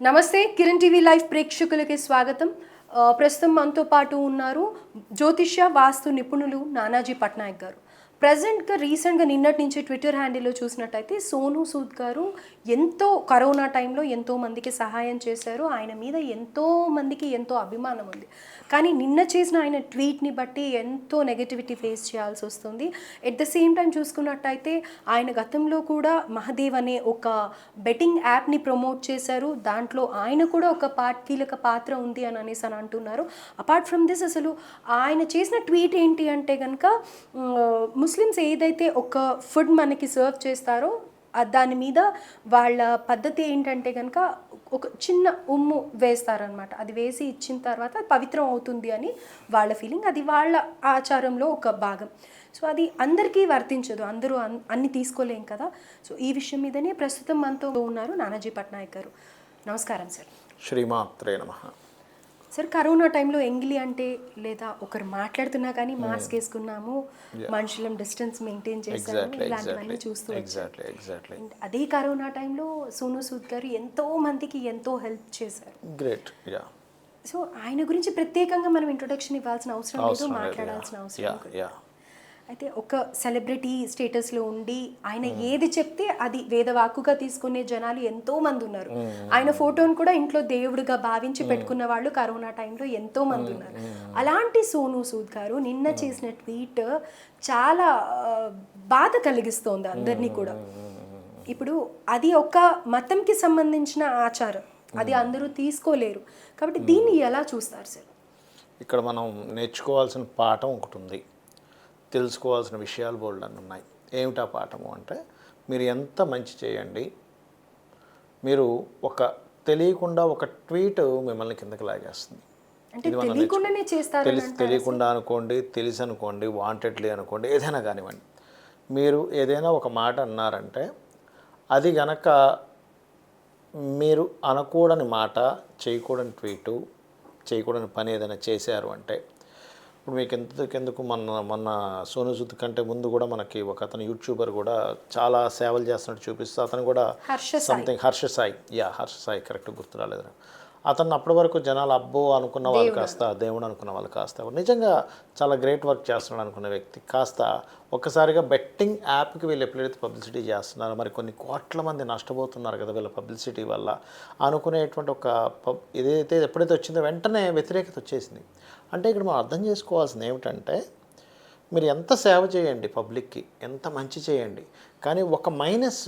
నమస్తే Kiran TV live ప్రేక్షకులకి స్వాగతం. ప్రస్తుతం మనతో పాటు ఉన్నారు జ్యోతిష్య వాస్తు నిపుణులు నానాజీ పట్నాయక్ గారు. ప్రజెంట్గా రీసెంట్గా నిన్నటి నుంచి ట్విట్టర్ హ్యాండిల్లో చూసినట్టయితే సోను సూద్ గారు ఎంతో కరోనా టైంలో ఎంతో మందికి సహాయం చేశారు. ఆయన మీద ఎంతో మందికి ఎంతో అభిమానం ఉంది. కానీ నిన్న చేసిన ఆయన ట్వీట్ని బట్టి ఎంతో నెగటివిటీ ఫేస్ చేయాల్సి వస్తుంది. ఎట్ ద సేమ్ టైం చూసుకున్నట్టయితే ఆయన గతంలో కూడా మహదేవ్ అనే ఒక బెట్టింగ్ యాప్ని ప్రమోట్ చేశారు. దాంట్లో ఆయన కూడా ఒక పార్ట్ కీలక పాత్ర ఉంది అని అనేసి అని అంటున్నారు. అపార్ట్ ఫ్రమ్ దిస్ అసలు ఆయన చేసిన ట్వీట్ ఏంటి అంటే కనుక ముస్లిమ్స్ ఏదైతే ఒక ఫుడ్ మనకి సర్వ్ చేస్తారో దాని మీద వాళ్ళ పద్ధతి ఏంటంటే కనుక ఒక చిన్న ఉమ్ము వేస్తారనమాట అది వేసి ఇచ్చిన తర్వాత అది పవిత్రం అవుతుంది అని వాళ్ళ ఫీలింగ్ అది వాళ్ళ ఆచారంలో ఒక భాగం. సో అది అందరికీ వర్తించదు. అందరూ అన్- అన్ని తీసుకోలేం కదా. సో ఈ విషయం మీదనే ప్రస్తుతం మనతో ఉన్నారు నానాజీ పట్నాయక్ గారు. నమస్కారం సార్. శ్రీమాత్రే నమ. సార్ కరోనా టైంలో ఎంగిలి అంటే లేదా ఒకరు మాట్లాడుతున్నా కానీ మాస్క్ వేసుకున్నాము మనుషులం డిస్టెన్స్ మెయింటైన్ ఎగ్జాక్ట్లీ ఇలాంటివన్నీ చూస్తూ అదే కరోనా టైంలో సోను సూద్ గారు ఎంతో మందికి ఎంతో హెల్ప్ చేశారు. గ్రేట్ యా సో ఆయన గురించి ప్రత్యేకంగా మనం ఇంట్రొడక్షన్ ఇవ్వాల్సిన అవసరం లేదు మాట్లాడాల్సిన అవసరం అయితే ఒక సెలబ్రిటీ స్టేటస్లో ఉండి ఆయన ఏది చెప్తే అది వేదవాక్కుగా తీసుకునే జనాలు ఎంతో మంది ఉన్నారు. ఆయన ఫోటోను కూడా ఇంట్లో దేవుడిగా భావించి పెట్టుకున్న వాళ్ళు కరోనా టైంలో ఎంతో మంది ఉన్నారు. అలాంటి సోను సూద్ గారు నిన్న చేసిన ట్వీట్ చాలా బాధ కలిగిస్తోంది అందరినీ కూడా. ఇప్పుడు అది ఒక మతంకి సంబంధించిన ఆచారం. అది అందరూ తీసుకోలేరు. కాబట్టి దీన్ని ఎలా చూస్తారు సార్? ఇక్కడ మనం నేర్చుకోవాల్సిన పాఠం ఒకటి ఉంది. తెలుసుకోవాల్సిన విషయాలు బోల్డ్ అని ఉన్నాయి. ఏమిటా పాఠము అంటే మీరు ఎంత మంచి చేయండి మీరు ఒక తెలియకుండా ఒక ట్వీట్ మిమ్మల్ని కిందకి లాగేస్తుంది. తెలిసి తెలియకుండా అనుకోండి తెలిసి అనుకోండి వాంటెడ్లీ అనుకోండి ఏదైనా కానివ్వండి. మీరు ఏదైనా ఒక మాట అన్నారంటే అది గనక మీరు అనకూడని మాట చేయకూడని ట్వీటు చేయకూడని పని ఏదైనా చేశారు అంటే ఇప్పుడు మీకు ఎందుకెందుకు మొన్న మొన్న సోను సూద్ కంటే ముందు కూడా మనకి ఒక అతను యూట్యూబర్ కూడా చాలా సేవలు చేస్తున్నట్టు చూపిస్తూ అతను కూడా something Harsha Sai yeah Harsha Sai correct గుర్తు రాలేదు నాకు. అతను అప్పటి వరకు జనాలు అబ్బో అనుకున్న వాళ్ళు కాస్త దేవుడు అనుకున్న వాళ్ళు కాస్త. నిజంగా చాలా గ్రేట్ వర్క్ చేస్తున్నాడు అనుకున్న వ్యక్తి. కాస్త ఒక్కసారిగా బెట్టింగ్ యాప్కి వీళ్ళు ఎప్పుడైతే పబ్లిసిటీ చేస్తున్నారో మరి కొన్ని కోట్ల మంది నష్టపోతున్నారు కదా వీళ్ళ పబ్లిసిటీ వల్ల అనుకునేటువంటి ఒక పబ్ ఏదైతే ఎప్పుడైతే వచ్చిందో వెంటనే వ్యతిరేకత వచ్చేసింది. అంటే ఇక్కడ మనం అర్థం చేసుకోవాల్సింది ఏమిటంటే మీరు ఎంత సేవ చేయండి పబ్లిక్కి ఎంత మంచి చేయండి కానీ ఒక మైనస్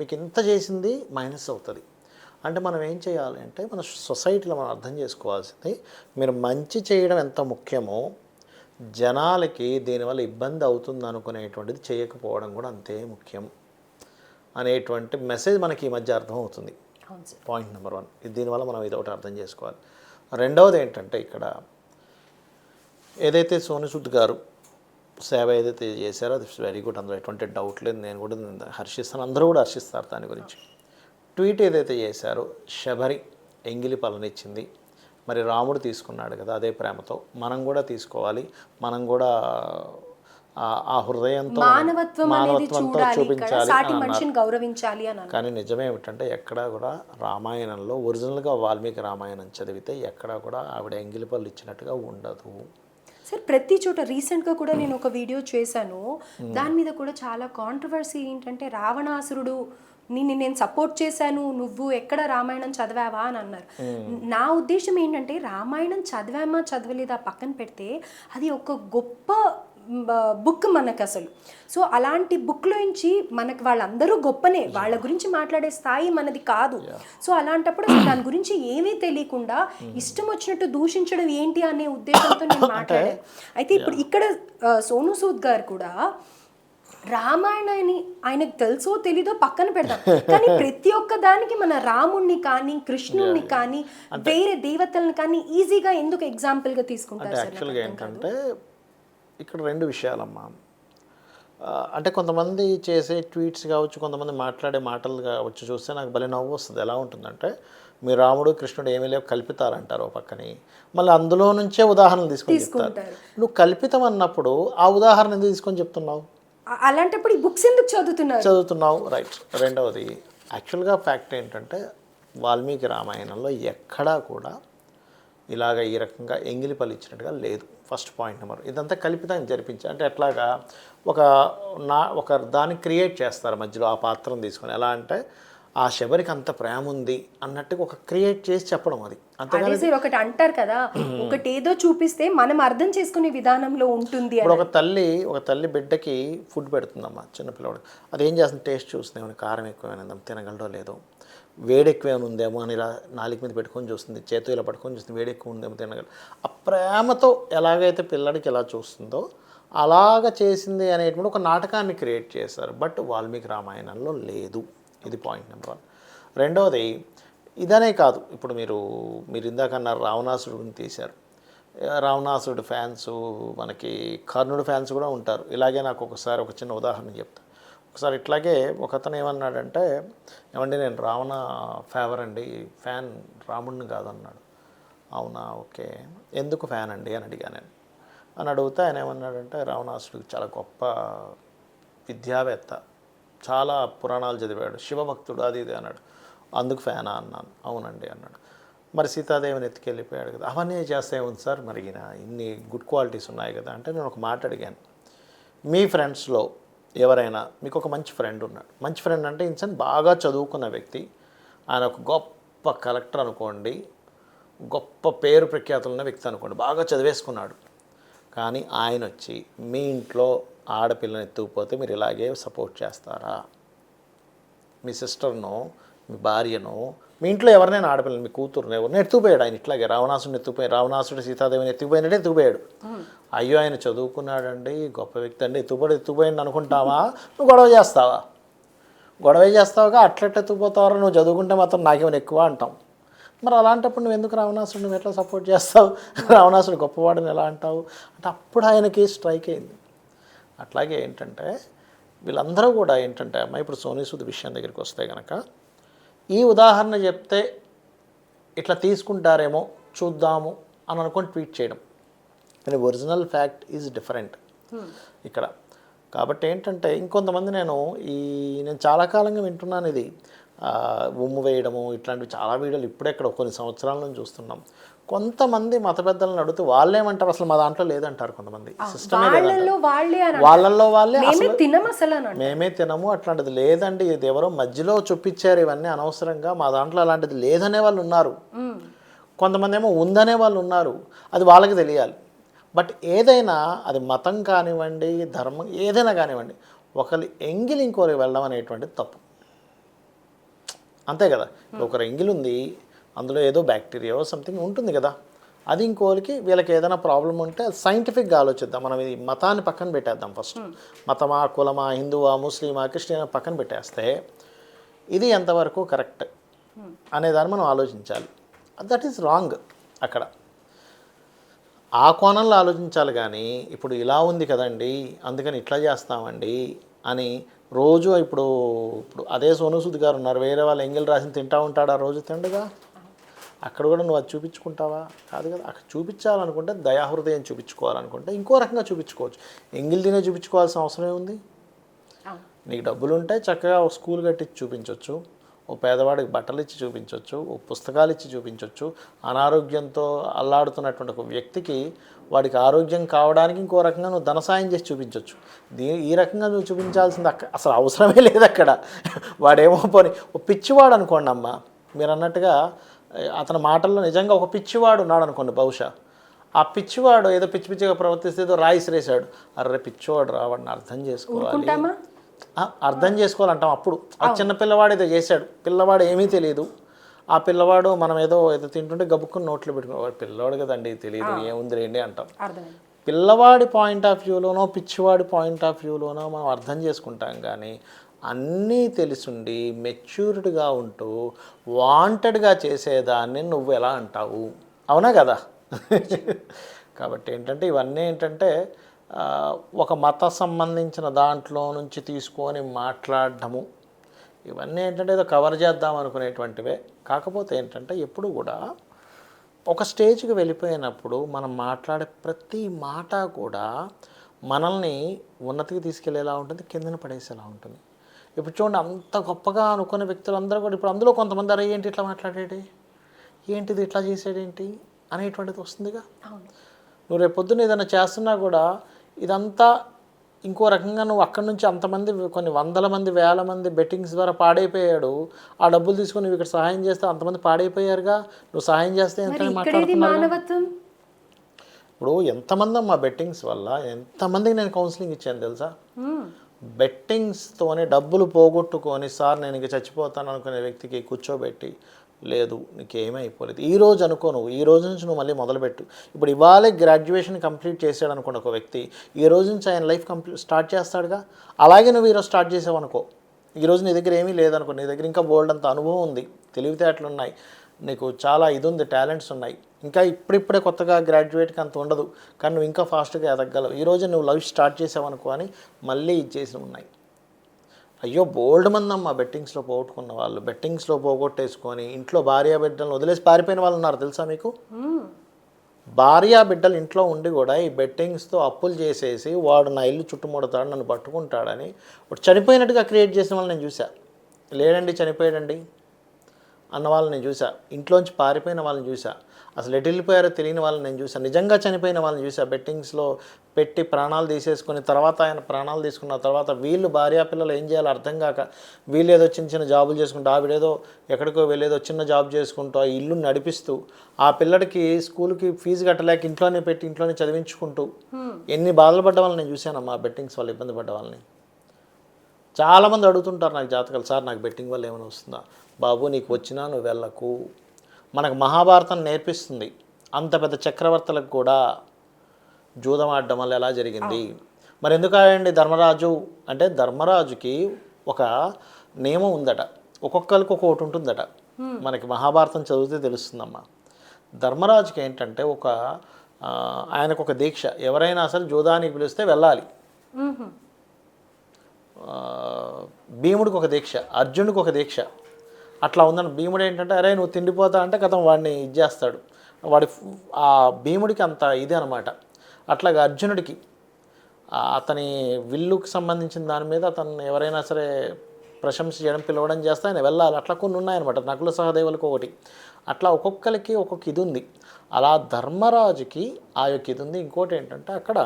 మీకు ఎంత చేసింది మైనస్ అవుతుంది. అంటే మనం ఏం చేయాలి అంటే మన సొసైటీలో మనం అర్థం చేసుకోవాల్సింది మీరు మంచి చేయడం ఎంత ముఖ్యమో జనాలకి దీనివల్ల ఇబ్బంది అవుతుంది అనుకునేటువంటిది చేయకపోవడం కూడా అంతే ముఖ్యం అనేటువంటి మెసేజ్ మనకి ఈ మధ్య అర్థమవుతుంది. Point number one. దీనివల్ల మనం ఇది ఒకటి అర్థం చేసుకోవాలి. రెండవది ఏంటంటే ఇక్కడ ఏదైతే సోను సూద్ గారు సేవ ఏదైతే చేశారో అది వెరీ గుడ్ అందులో ఎటువంటి డౌట్ లేదు. నేను కూడా హర్షిస్తాను. అందరూ కూడా హర్షిస్తారు దాని గురించి. ట్వీట్ ఏదైతే చేశారో శబరి ఎంగిలి పలనిచ్చింది. మరి రాముడు తీసుకున్నాడు కదా అదే ప్రేమతో. మనం కూడా తీసుకోవాలి. మనం కూడా ఆ- హృదయంతో మానవత్వంతో చూపించాలి గౌరవించాలి అని. కానీ నిజమేమిటంటే ఎక్కడా కూడా రామాయణంలో ఒరిజినల్గా వాల్మీకి రామాయణం చదివితే ఎక్కడా కూడా ఆవిడ ఎంగిలిపల్లి ఇచ్చినట్టుగా ఉండదు. సార్ ప్రతి చోట రీసెంట్గా కూడా నేను ఒక వీడియో చేశాను. దాని మీద కూడా చాలా కాంట్రవర్సీ ఏంటంటే రావణాసురుడు నిన్ను నేను సపోర్ట్ చేశాను నువ్వు ఎక్కడ రామాయణం చదివావా అని అన్నారు. నా ఉద్దేశం ఏంటంటే రామాయణం చదివామా చదవలేదా పక్కన పెడితే అది ఒక గొప్ప బుక్ మనకు అసలు. సో అలాంటి బుక్లోంచి మనకు వాళ్ళందరూ గొప్పనే. వాళ్ళ గురించి మాట్లాడే స్థాయి మనది కాదు. సో అలాంటప్పుడు దాని గురించి ఏమీ తెలియకుండా ఇష్టం వచ్చినట్టు దూషించడం ఏంటి అనే ఉద్దేశంతో నేను మాట్లాడాను. అయితే ఇప్పుడు ఇక్కడ సోను సూద్ గారు కూడా రామాయణాన్ని ఆయనకు తెలుసో తెలీదో పక్కన పెడదాం కానీ ప్రతి ఒక్క దానికి మన రాముణ్ణి కానీ కృష్ణుణ్ణి కానీ వేరే దేవతల్ని కానీ ఈజీగా ఎందుకు ఎగ్జాంపుల్గా తీసుకుంటారు యాక్చువల్గా. ఏంటంటే ఇక్కడ రెండు విషయాలమ్మా. అంటే కొంతమంది చేసే ట్వీట్స్ కావచ్చు కొంతమంది మాట్లాడే మాటలు కావచ్చు చూస్తే నాకు భలే నవ్వు వస్తుంది. ఎలా ఉంటుందంటే మీ రాముడు కృష్ణుడు ఏమీ లేవు కల్పితారంటారు ఓ పక్కని. మళ్ళీ అందులో నుంచే ఉదాహరణలు తీసుకొని చెప్తారు. నువ్వు కల్పితం అన్నప్పుడు ఆ ఉదాహరణ ఎందుకు తీసుకొని చెప్తున్నావు? అలాంటప్పుడు ఈ బుక్స్ ఎందుకు చదువుతున్నారు? చదువుతున్నావు రైట్. రెండవది యాక్చువల్గా ఫ్యాక్ట్ ఏంటంటే వాల్మీకి రామాయణంలో ఎక్కడా కూడా ఇలాగ ఈ రకంగా ఎంగిలి ఇచ్చినట్టుగా లేదు. First point number. ఇదంతా కల్పితం జరిపించి అంటే ఎట్లాగా ఒక నా ఒక దాన్ని క్రియేట్ చేస్తారు మధ్యలో ఆ పాత్రను తీసుకొని. ఎలా అంటే ఆ శబరికి అంత ప్రేమ ఉంది అన్నట్టుగా ఒక క్రియేట్ చేసి చెప్పడం అది. సార్ ఒకటి అంటారు కదా ఒకటి ఏదో చూపిస్తే మనం అర్థం చేసుకునే విధానంలో ఉంటుంది ఇప్పుడు ఒక తల్లి ఒక తల్లి బిడ్డకి ఫుడ్ పెడుతుందమ్మా చిన్నపిల్లవాడు అది ఏం చేస్తుంది? టేస్ట్ చూస్తుంది. ఏమైనా కారం ఎక్కువైనా తినగలడో లేదో. వేడి ఎక్కువేమైనా ఉందేమో అని ఇలా నాలుగు మీద పెట్టుకొని చూస్తుంది. చేతు ఇలా పట్టుకొని చూస్తుంది. వేడి ఎక్కువ ఉందేమో తినగలదు ఆ ప్రేమతో ఎలాగైతే పిల్లడికి ఎలా చూస్తుందో అలాగ చేసింది అనేటువంటి ఒక నాటకాన్ని క్రియేట్ చేశారు. బట్ వాల్మీకి రామాయణంలో లేదు. ఇది పాయింట్ నెంబర్ వన్. రెండవది ఇదనే కాదు ఇప్పుడు మీరు మీరు ఇందాక అన్నారు రావణాసురుడిని తీశారు. రావణాసురుడు ఫ్యాన్స్ మనకి కర్ణుడు ఫ్యాన్స్ కూడా ఉంటారు. ఇలాగే నాకు ఒకసారి ఒక చిన్న ఉదాహరణ చెప్తా. ఒకసారి ఇట్లాగే ఒక అతను ఏమన్నాడంటే ఏమండి నేను రావణ ఫేవర్ అండి ఫ్యాన్ రాముడిని కాదన్నాడు. అవునా ఓకే. ఎందుకు ఫ్యాన్ అండి అని అడిగాను నేను. అని అడిగితే ఆయన ఏమన్నాడంటే రావణాసుడు చాలా గొప్ప విద్యావేత్త. చాలా పురాణాలు చదివాడు. శివభక్తుడు అది ఇది అన్నాడు. అందుకు ఫ్యానా అన్నాను. అవునండి అన్నాడు. మరి సీతాదేవిని ఎత్తుకెళ్ళిపోయాడు కదా. అవన్నీ చేస్తే ఉంది సార్? మరి ఈయన ఇన్ని గుడ్ క్వాలిటీస్ ఉన్నాయి కదా అంటే నేను ఒక మాట అడిగాను. మీ ఫ్రెండ్స్లో ఎవరైనా మీకు ఒక మంచి ఫ్రెండ్ ఉన్నాడు. మంచి ఫ్రెండ్ అంటే ఇన్సన్ బాగా చదువుకున్న వ్యక్తి. ఆయన ఒక గొప్ప కలెక్టర్ అనుకోండి గొప్ప పేరు ప్రఖ్యాతులు ఉన్న వ్యక్తి అనుకోండి బాగా చదివేసుకున్నాడు. కానీ ఆయన వచ్చి మీ ఇంట్లో ఆడపిల్లని ఎత్తుకుపోతే మీరు ఇలాగే సపోర్ట్ చేస్తారా? మీ సిస్టర్ను మీ భార్యను మీ ఇంట్లో ఎవరినైనా ఆడపిల్లని మీ కూతురుని ఎవరిని ఎత్తుకుపోయాడు ఆయన ఇట్లాగే. రావణాసుడిని ఎత్తుకుపోయాడు రావణాసుడు సీతాదేవిని ఎత్తుకుపోయినట్టే ఎత్తుకుపోయాడు. అయ్యో ఆయన చదువుకున్నాడండి గొప్ప వ్యక్తి అండి ఎత్తుకుపోయి ఎత్తుకుపోయింది అనుకుంటావా? నువ్వు గొడవ చేస్తావా? గొడవ చేస్తావుగా అట్లెట్ ఎత్తుకుపోతావరా? నువ్వు చదువుకుంటే మాత్రం నాకేమైనా ఎక్కువ అంటాం మరి అలాంటప్పుడు నువ్వు ఎందుకు రావణాసుడిని నువ్వు ఎట్లా సపోర్ట్ చేస్తావు? రావణాసుడు గొప్పవాడిని ఎలా అంటావు? అంటే అప్పుడు ఆయనకి స్ట్రైక్ అయింది. అట్లాగే ఏంటంటే వీళ్ళందరూ కూడా ఏంటంటే అమ్మ ఇప్పుడు సోనీ సూద్ విషయం దగ్గరికి వస్తే కనుక ఈ ఉదాహరణ చెప్తే ఇట్లా తీసుకుంటారేమో చూద్దాము అని అనుకొని ట్వీట్ చేయడం. కానీ ఒరిజినల్ ఫ్యాక్ట్ ఈజ్ డిఫరెంట్. ఇక్కడ. కాబట్టి ఏంటంటే ఇంకొంతమంది నేను ఈ నేను చాలా కాలంగా వింటున్నాను ఇది ఉమ్ము వేయడము ఇట్లాంటివి చాలా వీడియోలు ఇప్పుడెక్కడ కొన్ని సంవత్సరాల నుంచి చూస్తున్నాం. కొంతమంది మత పెద్దలను అడుగుతూ వాళ్ళేమంటారు? అసలు మా దాంట్లో లేదంటారు కొంతమంది. వాళ్ళల్లో వాళ్ళే మేమే తినము అట్లాంటిది లేదండి. ఇది ఎవరో మధ్యలో చూపించారు ఇవన్నీ అనవసరంగా. మా దాంట్లో అలాంటిది లేదనే వాళ్ళు ఉన్నారు. కొంతమంది ఏమో ఉందనే వాళ్ళు ఉన్నారు. అది వాళ్ళకి తెలియాలి. బట్ ఏదైనా అది మతం కానివ్వండి ధర్మం ఏదైనా కానివ్వండి ఒకరి ఎంగిలి ఇంకోరికి వెళ్ళడం అనేటువంటిది తప్పు. అంతే కదా? ఒకరు ఎంగిలి ఉంది అందులో ఏదో బ్యాక్టీరియా సంథింగ్ ఉంటుంది కదా. అది ఇంకోరికి వీళ్ళకి ఏదైనా ప్రాబ్లం ఉంటే సైంటిఫిక్గా ఆలోచిద్దాం. మనం ఇది మతాన్ని పక్కన పెట్టేద్దాం ఫస్ట్ మతమా కులమా హిందువా ముస్లిమా క్రిస్టియన్ పక్కన పెట్టేస్తే ఇది ఎంతవరకు కరెక్ట్ అనేదాన్ని మనం ఆలోచించాలి. దట్ ఈస్ రాంగ్ అక్కడ. ఆ కోణంలో ఆలోచించాలి కానీ ఇప్పుడు ఇలా ఉంది కదండి అందుకని ఇట్లా చేస్తామండి అని రోజు ఇప్పుడు ఇప్పుడు అదే సోను సూద్ గారు ఉన్నారు. వేరే వాళ్ళు ఎంగిల్ రాసిన తింటా ఉంటాడా రోజు తిండగా. అక్కడ కూడా నువ్వు అది చూపించుకుంటావా? కాదు కదా. అక్కడ చూపించాలనుకుంటే దయాహృదయం చూపించుకోవాలనుకుంటే ఇంకో రకంగా చూపించుకోవచ్చు. ఎంగిల్ తినే చూపించుకోవాల్సిన అవసరం ఏముంది? అవును. నీకు డబ్బులు ఉంటే చక్కగా ఒక స్కూల్ కట్టించి చూపించవచ్చు ఓ పేదవాడికి బట్టలు ఇచ్చి చూపించవచ్చు ఓ పుస్తకాలు ఇచ్చి చూపించవచ్చు అనారోగ్యంతో అల్లాడుతున్నటువంటి ఒక వ్యక్తికి వాడికి ఆరోగ్యం కావడానికి ఇంకో రకంగా నువ్వు ధన సాయం చేసి చూపించవచ్చు దీ ఈ రకంగా నువ్వు చూపించాల్సింది అక్క అసలు అవసరమే లేదు అక్కడ. వాడేమో పోని ఓ పిచ్చివాడు అనుకోండి అమ్మ మీరు అన్నట్టుగా అతని మాటల్లో నిజంగా ఒక పిచ్చివాడు ఉన్నాడు అనుకోండి బహుశా. ఆ పిచ్చివాడు ఏదో పిచ్చి పిచ్చిగా ప్రవర్తిస్తే ఏదో రాయిసిరేసాడు అర్రే పిచ్చివాడు రావాడిని అర్థం చేసుకోవాలి. అర్థం చేసుకోవాలంటాం అప్పుడు. ఆ చిన్న పిల్లవాడు ఏదో చేశాడు. పిల్లవాడు ఏమీ తెలియదు. ఆ పిల్లవాడు మనం ఏదో ఏదో తింటుంటే గబుక్కుని నోట్లో పెట్టుకుని వాడు పిల్లవాడు కదండి తెలియదు ఏముంది రేండి అంటాం. పిల్లవాడి పాయింట్ ఆఫ్ వ్యూలోనో పిచ్చివాడి పాయింట్ ఆఫ్ వ్యూలోనో మనం అర్థం చేసుకుంటాం కానీ అన్నీ తెలిసుండి మెచ్యూర్డ్గా ఉంటూ వాంటెడ్గా చేసేదాన్ని నువ్వు ఎలా అంటావు? అవునా కదా? కాబట్టి ఏంటంటే ఇవన్నీ ఏంటంటే ఒక మత సంబంధించిన దాంట్లో నుంచి తీసుకొని మాట్లాడడము. ఇవన్నీ ఏంటంటే ఏదో కవర్ చేద్దాం అనుకునేటువంటివే. కాకపోతే ఏంటంటే ఎప్పుడు కూడా ఒక స్టేజ్కి వెళ్ళిపోయినప్పుడు మనం మాట్లాడే ప్రతి మాట కూడా మనల్ని ఉన్నతికి తీసుకెళ్ళేలా ఉంటుంది కిందన పడేసేలా ఉంటుంది. ఇప్పుడు చూడండి అంత గొప్పగా అనుకున్న వ్యక్తులందరూ కూడా ఇప్పుడు అందులో కొంతమంది అరే ఏంటి ఇట్లా మాట్లాడేటి ఏంటిది ఇట్లా చేసేడేంటి అనేటువంటిది వస్తుందిగా. నువ్వు రేపు పొద్దున్న ఏదైనా చేస్తున్నా కూడా ఇదంతా ఇంకో రకంగా నువ్వు అక్కడి నుంచి అంతమంది కొన్ని వందల మంది వేల మంది బెట్టింగ్స్ ద్వారా పాడైపోయాడు. ఆ డబ్బులు తీసుకొని నువ్వు ఇక్కడ సహాయం చేస్తే అంతమంది పాడైపోయారుగా. నువ్వు సహాయం చేస్తే ఎంత మానవత్వం? ఇప్పుడు ఎంతమంది అమ్మా బెట్టింగ్స్ వల్ల? ఎంతమందికి నేను కౌన్సిలింగ్ ఇచ్చాను తెలుసా. బెట్టింగ్స్తోనే డబ్బులు పోగొట్టుకొని సార్ నేను ఇంక చచ్చిపోతాను అనుకునే వ్యక్తికి కూర్చోబెట్టి లేదు నీకేమైపోలేదు ఈ రోజు అనుకో నువ్వు ఈ రోజు నుంచి నువ్వు మళ్ళీ మొదలుపెట్టు. ఇప్పుడు ఇవాళే గ్రాడ్యుయేషన్ కంప్లీట్ చేసాడు అనుకోండి ఒక వ్యక్తి ఈ రోజు నుంచి ఆయన లైఫ్ కంప్లీట్ స్టార్ట్ చేస్తాడుగా? అలాగే నువ్వు ఈరోజు స్టార్ట్ చేసావు అనుకో ఈరోజు నీ దగ్గర ఏమీ లేదనుకో నీ దగ్గర ఇంకా బోల్డ్ అంత అనుభవం ఉంది తెలివితేటలు ఉన్నాయి నీకు చాలా ఇది ఉంది టాలెంట్స్ ఉన్నాయి. ఇంకా ఇప్పుడిప్పుడే కొత్తగా గ్రాడ్యుయేట్కి అంత ఉండదు. కానీ నువ్వు ఇంకా ఫాస్ట్గా ఎదగలవు ఈ రోజు నువ్వు లైఫ్ స్టార్ట్ చేసావు అనుకో అని మళ్ళీ ఇచ్చేసి ఉన్నాయి. అయ్యో బోల్డ్ మంది అమ్మ బెట్టింగ్స్లో పోగొట్టుకున్న వాళ్ళు. బెట్టింగ్స్లో పోగొట్టేసుకొని ఇంట్లో భార్య బిడ్డలను వదిలేసి పారిపోయిన వాళ్ళు ఉన్నారు తెలుసా మీకు. భార్య బిడ్డలు ఇంట్లో ఉండి కూడా ఈ బెట్టింగ్స్తో అప్పులు చేసేసి వాడు నా ఇల్లు చుట్టుముడతాడు నన్ను పట్టుకుంటాడని చనిపోయినట్టుగా క్రియేట్ చేసిన వాళ్ళని నేను చూసా లేడండి చనిపోయాడండి అన్న వాళ్ళని నేను చూసా ఇంట్లోంచి పారిపోయిన వాళ్ళని చూసా అసలు ఎటు వెళ్ళిపోయారో తెలియని వాళ్ళని నేను చూసాను నిజంగా చనిపోయిన వాళ్ళని చూసా బెట్టింగ్స్లో పెట్టి ప్రాణాలు తీసేసుకుని తర్వాత ఆయన ప్రాణాలు తీసుకున్న తర్వాత వీళ్ళు భార్యా పిల్లలు ఏం చేయాలో అర్థం కాక వీళ్ళు ఏదో చిన్న చిన్న జాబులు చేసుకుంటూ ఆవిడేదో ఎక్కడికో వెళ్ళేదో చిన్న జాబ్ చేసుకుంటూ ఆ ఇల్లు నడిపిస్తూ ఆ పిల్లడికి స్కూల్కి ఫీజు కట్టలేక ఇంట్లోనే పెట్టి ఇంట్లోనే చదివించుకుంటూ ఎన్ని బాధలు పడ్డ వాళ్ళని నేను చూశానమ్మా బెట్టింగ్స్ వాళ్ళు ఇబ్బంది పడ్డ వాళ్ళని. చాలామంది అడుగుతుంటారు నాకు జాతకాలు. సార్ నాకు బెట్టింగ్ వల్ల ఏమైనా వస్తుందా? బాబు నీకు వచ్చినా నువ్వు వెళ్ళకు. మనకు మహాభారతం నేర్పిస్తుంది. అంత పెద్ద చక్రవర్తులకు కూడా జూదం ఆడడం వల్ల ఎలా జరిగింది? మరి ఎందుకు ఆడండి ధర్మరాజు? అంటే ధర్మరాజుకి ఒక నియమం ఉందట. ఒక్కొక్కరికి ఒక్కొక్కటి ఉంటుందట. మనకి మహాభారతం చదివితే తెలుస్తుందమ్మా. ధర్మరాజుకి ఏంటంటే ఒక ఆయనకు ఒక దీక్ష. ఎవరైనా సరే జూదానికి పిలిస్తే వెళ్ళాలి. భీముడికి ఒక దీక్ష అర్జునుడికి ఒక దీక్ష. అట్లా ఉందని భీముడు ఏంటంటే అరే నువ్వు తిండిపోతా అంటే కథం వాడిని ఇది చేస్తాడు. వాడి ఆ భీముడికి అంత ఇది అనమాట అట్లాగా అర్జునుడికి అతని విల్లుకి సంబంధించిన దాని మీద అతను ఎవరైనా సరే ప్రశంస చేయడం పిలవడం చేస్తే ఆయన వెళ్ళాలి. అట్లా కొన్ని ఉన్నాయన్నమాట. నకుల సహదేవులకు ఒకటి. అట్లా ఒక్కొక్కరికి ఒక్కొక్క ఇది ఉంది. అలా ధర్మరాజుకి ఆ యొక్క ఇది ఉంది. ఇంకోటి ఏంటంటే అక్కడ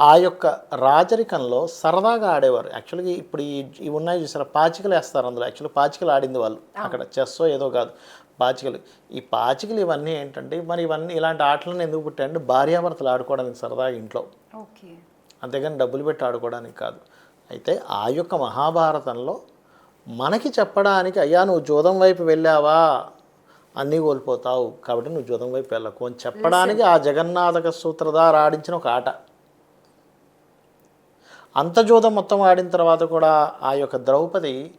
ఆ యొక్క రాజరికంలో సరదాగా ఆడేవారు. యాక్చువల్గా ఇప్పుడు ఈ ఉన్నాయి చూసారా? పాచికలు వేస్తారు అందులో. యాక్చువల్లీ పాచికలు ఆడింది వాళ్ళు. అక్కడ చెస్సో ఏదో కాదు. పాచికలు. ఈ పాచికలు ఇవన్నీ ఏంటంటే మరి ఇవన్నీ ఇలాంటి ఆటలను ఎందుకు పుట్టాయంటే భార్యాభర్తలు ఆడుకోవడానికి సరదాగా ఇంట్లో. అంతేగాని డబ్బులు పెట్టి ఆడుకోవడానికి కాదు. అయితే ఆ యొక్క మహాభారతంలో మనకి చెప్పడానికి అయ్యా నువ్వు జూదం వైపు వెళ్ళావా? అన్నీ కోల్పోతావు. కాబట్టి నువ్వు జూదం వైపు వెళ్ళకు అని చెప్పడానికి ఆ జగన్నాథక సూత్రధార ఆడించిన ఒక ఆట. అంత జూదం మొత్తం ఆడిన తర్వాత కూడా ఆ యొక్క ద్రౌపది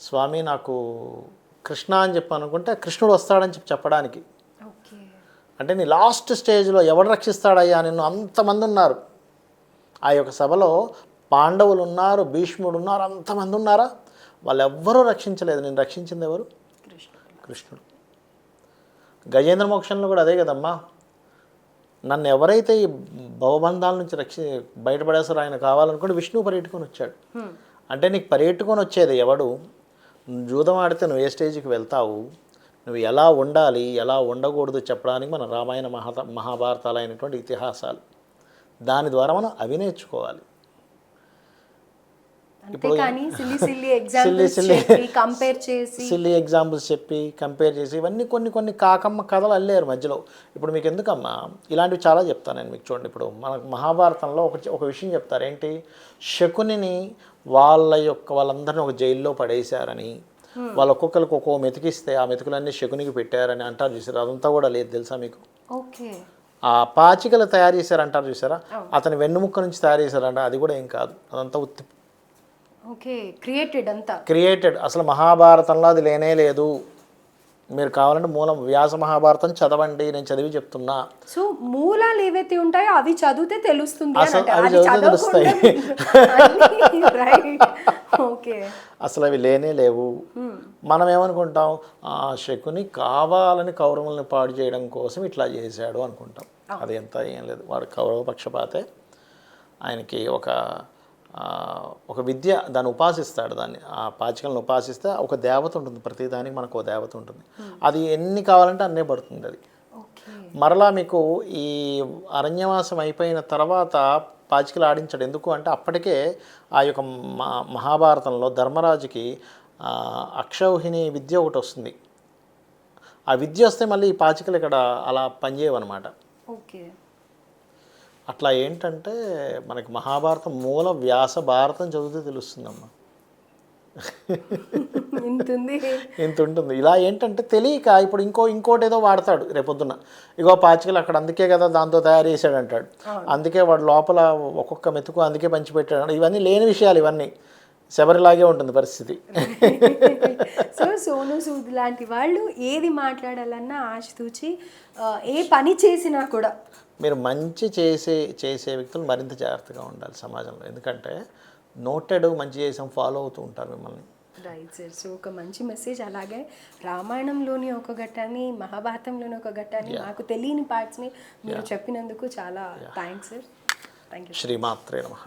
స్వామి నాకు కృష్ణ అని చెప్పి అనుకుంటే కృష్ణుడు వస్తాడని చెప్పి చెప్పడానికి. అంటే నీ లాస్ట్ స్టేజ్లో ఎవడు రక్షిస్తాడయ్యా? నిన్ను అంతమంది ఉన్నారు. ఆ యొక్క సభలో పాండవులు ఉన్నారు భీష్ముడు ఉన్నారు అంతమంది ఉన్నారా? వాళ్ళు ఎవ్వరూ రక్షించలేదు. నేను రక్షించింది ఎవరు? కృష్ణ కృష్ణుడు. గజేంద్ర మోక్షంలో కూడా అదే కదమ్మా? నన్ను ఎవరైతే ఈ భవబంధాల నుంచి రక్షి బయటపడేస్తారో ఆయన కావాలనుకుంటే విష్ణువు పర్యటుకొని వచ్చాడు. అంటే నీకు పర్యటుకొని వచ్చేది ఎవడు? జూదం ఆడితే నువ్వు ఏ స్టేజ్కి వెళ్తావు? నువ్వు ఎలా ఉండాలి? ఎలా ఉండకూడదు చెప్పడానికి మన రామాయణ మహా మహాభారతాలు అయినటువంటి ఇతిహాసాలు. దాని ద్వారా మనం అవి నేర్చుకోవాలి. సిల్లి ఎగ్జాంపుల్స్ చెప్పి కంపేర్ చేసి. సిల్లీ ఎగ్జాంపుల్స్ చెప్పి కంపేర్ చేసి ఇవన్నీ కొన్ని కొన్ని కాకమ్మ కథలు అల్లారు మధ్యలో. ఇప్పుడు మీకు ఎందుకమ్మా? ఇలాంటివి చాలా చెప్తాను నేను మీకు చూడండి. ఇప్పుడు మనకు మహాభారతంలో ఒక ఒక విషయం చెప్తారు. ఏంటి? శకునిని వాళ్ళ యొక్క వాళ్ళందరినీ ఒక జైల్లో పడేశారని వాళ్ళ ఒక్కొక్కరికి ఒక్కో మెతికిస్తే ఆ మెతుకులన్నీ శకునికి పెట్టారని అంటారు చూసారు? అదంతా కూడా లేదు తెలుసా మీకు? ఓకే. ఆ పాచికలు తయారు చేశారంటారు చూసారా? అతని వెన్నుముక్క నుంచి తయారు చేశారంట. అది కూడా ఏం కాదు. అదంతా ఉత్తి ఓకే క్రియేటెడ్ అంతా. క్రియేటెడ్ అసలు మహాభారతంలో అది లేనే లేదు. మీరు కావాలంటే మూలం వ్యాస మహాభారతం చదవండి నేను చదివి చెప్తున్నా. సో మూలాలు ఏవైతే ఉంటాయో అవి చదివితే తెలుస్తుంది అసలు. అవి చదివితే ఓకే. అసలు అవి లేనే లేవు. మనం ఏమనుకుంటాం? ఆ శకుని కావాలని కౌరవుల్ని పాడు చేయడం కోసం ఇట్లా చేశాడు అనుకుంటాం. అది ఎంత ఏం లేదు. వాడు కౌరవ పక్షపాతే. ఆయనకి ఒక ఒక విద్య దాన్ని ఉపాసిస్తాడు దాన్ని. ఆ పాచికలను ఉపాసిస్తే ఒక దేవత ఉంటుంది. ప్రతి దానికి మనకు ఒక దేవత ఉంటుంది. అది ఎన్ని కావాలంటే అన్నే పడుతుంది అది. మరలా మీకు ఈ అరణ్యవాసం అయిపోయిన తర్వాత పాచికలు ఆడించాడు. ఎందుకు అంటే అప్పటికే ఆ యొక్క మ- మహాభారతంలో ధర్మరాజుకి అక్షౌహిణి విద్య ఒకటి వస్తుంది. ఆ విద్య వస్తే మళ్ళీ ఈ పాచికలు ఇక్కడ అలా పనిచేయవన్నమాట. ఓకే. అట్లా ఏంటంటే మనకి మహాభారతం మూల వ్యాస భారతం చదివితే తెలుస్తుందమ్మా. ఇంత ఉంటుంది. ఇలా ఏంటంటే తెలియక ఇప్పుడు ఇంకో ఇంకోటి ఏదో వాడతాడు రేపొద్దున. ఇగో పాచికలు అక్కడ అందుకే కదా దాంతో తయారు చేశాడు అంటాడు అందుకే వాడు లోపల ఒక్కొక్క మెతుకు అందుకే పంచిపెట్టాడు. ఇవన్నీ లేని విషయాలు ఇవన్నీ. శబరిలాగే ఉంటుంది పరిస్థితి. సో సోను సూద్ లాంటి వాళ్ళు ఏది మాట్లాడాలన్నా ఆశతూచి ఏ పని చేసినా కూడా. మీరు మంచి చేసే చేసే వ్యక్తులు మరింత జాగ్రత్తగా ఉండాలి సమాజంలో. ఎందుకంటే నోటెడ్ మంచి చేసాం ఫాలో అవుతూ ఉంటారు మిమ్మల్ని. రైట్ సార్ సో ఒక మంచి మెసేజ్ అలాగే రామాయణంలోని ఒక ఘట్టాన్ని మహాభారతంలోని ఒక ఘట్టాన్ని మాకు తెలియని పార్ట్స్ని మీరు చెప్పినందుకు చాలా థ్యాంక్స్ సార్ థ్యాంక్ యూ శ్రీమాత్రే నమః.